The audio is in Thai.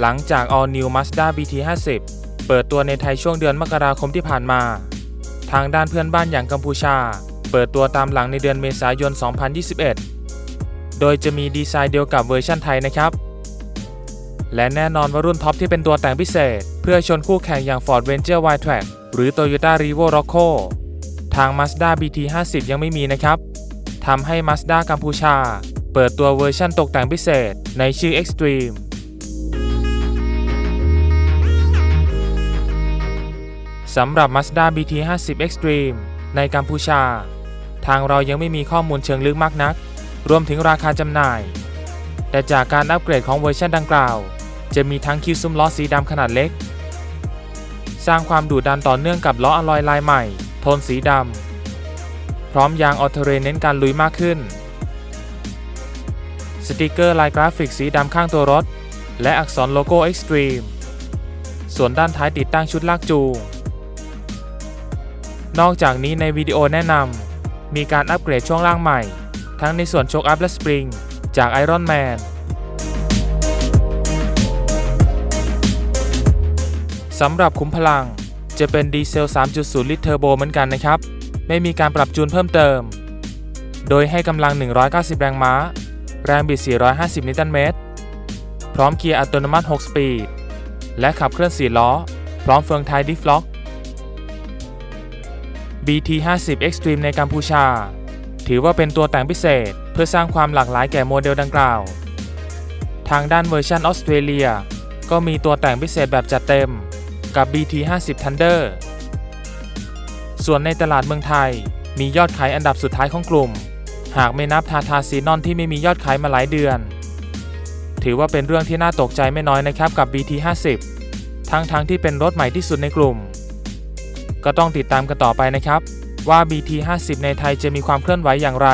หลังจาก All New Mazda BT 50 เปิดตัวในไทยช่วงเดือนมกราคมที่ผ่านมา ทางด้านเพื่อนบ้านอย่างกัมพูชา เปิดตัวตามหลังในเดือนเมษายน 2021 โดยจะมีดีไซน์เดียวกับเวอร์ชันไทยนะครับ และแน่นอนว่ารุ่นท็อปที่เป็นตัวแต่งพิเศษ เพื่อชนคู่แข่งอย่าง Ford Ranger Y-Track หรือ Toyota Revo Rocco ทาง Mazda BT 50 ยังไม่มีนะครับทำให้ Mazda กัมพูชา เปิดตัวเวอร์ชันตกแต่งพิเศษในชื่อ Extreme สำหรับ Mazda BT 50 Extreme ในกัมพูชา ทางเรายังไม่มีข้อมูลเชิงลึกมากนัก รวมถึงราคาจำหน่าย แต่จากการอัปเกรดของเวอร์ชันดังกล่าว จะมีทั้งคิวซุ้มล้อสีดำขนาดเล็ก สร้างความดุดันต่อเนื่องกับล้ออะลอยลายใหม่ โทนสีดำ พร้อมยางออเทเรนเน้นการลุยมากขึ้น สติกเกอร์ลายกราฟิกสีดำข้างตัวรถ และอักษรโลโก้ Extreme ส่วนด้านท้ายติดตั้งชุดลากจูง นอกจากนี้ในวิดีโอแนะนำมีการอัปเกรดช่วงล่างใหม่ ทั้งในส่วนโชคอัพและสปริงจาก Iron Man สำหรับคุ้มพลังจะเป็นดีเซล 3.0 ลิตรเทอร์โบเหมือนกันนะครับ ไม่มีการปรับจูนเพิ่มเติม โดยให้กำลัง 190 แรงม้า แรงบิด 450 นิวตันเมตร พร้อมเกียร์อัตโนมัติ 6 สปีด และขับเคลื่อน 4 ล้อ พร้อมเฟืองท้ายดิฟล็อก BT 50 Extreme ในกัมพูชา ถือว่าเป็นตัวแต่งพิเศษเพื่อสร้างความหลากหลายแก่โมเดลดังกล่าว ทางด้านเวอร์ชันออสเตรเลียก็มีตัวแต่งพิเศษแบบจัดเต็มกับ BT 50 Thunder ส่วนในตลาดเมืองไทยมียอดขายอันดับสุดท้ายของกลุ่ม หากไม่นับทาทาซีนอนที่ไม่มียอดขายมาหลายเดือน ถือว่าเป็นเรื่องที่น่าตกใจไม่น้อยนะครับกับ BT 50 ทั้งทั้งๆที่เป็นรถใหม่ที่สุดในกลุ่ม ก็ต้องติดตามกันต่อไปนะครับ ว่า BT 50 ในไทยจะมีความเคลื่อนไหวอย่างไร